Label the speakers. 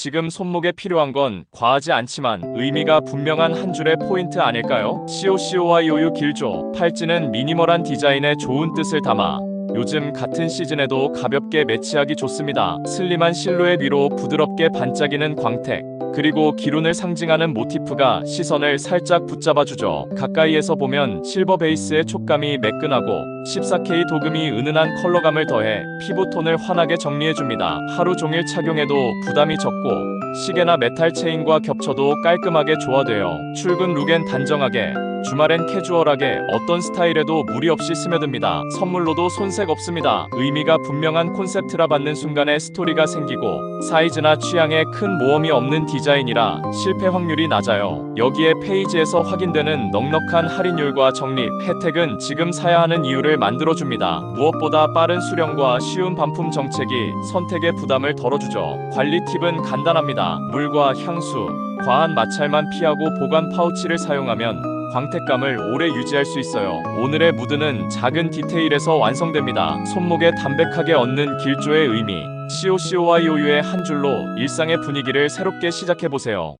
Speaker 1: 지금 손목에 필요한 건 과하지 않지만 의미가 분명한 한 줄의 포인트 아닐까요? COCOYOU 길조 팔찌는 미니멀한 디자인에 좋은 뜻을 담아 요즘 같은 시즌에도 가볍게 매치하기 좋습니다. 슬림한 실루엣 위로 부드럽게 반짝이는 광택. 그리고 기론을 상징하는 모티프가 시선을 살짝 붙잡아주죠. 가까이에서 보면 실버 베이스의 촉감이 매끈하고 14K 도금이 은은한 컬러감을 더해 피부톤을 환하게 정리해줍니다. 하루 종일 착용해도 부담이 적고 시계나 메탈 체인과 겹쳐도 깔끔하게 조화돼요. 출근 룩엔 단정하게, 주말엔 캐주얼하게 어떤 스타일에도 무리 없이 스며듭니다. 선물로도 손색 없습니다. 의미가 분명한 콘셉트라 받는 순간에 스토리가 생기고 사이즈나 취향에 큰 모험이 없는 디자인이라 실패 확률이 낮아요. 여기에 페이지에서 확인되는 넉넉한 할인율과 적립, 혜택은 지금 사야 하는 이유를 만들어줍니다. 무엇보다 빠른 수령과 쉬운 반품 정책이 선택의 부담을 덜어주죠. 관리 팁은 간단합니다. 물과 향수, 과한 마찰만 피하고 보관 파우치를 사용하면 광택감을 오래 유지할 수 있어요. 오늘의 무드는 작은 디테일에서 완성됩니다. 손목에 담백하게 얹는 길조의 의미. COCOYOU의 한 줄로 일상의 분위기를 새롭게 시작해보세요.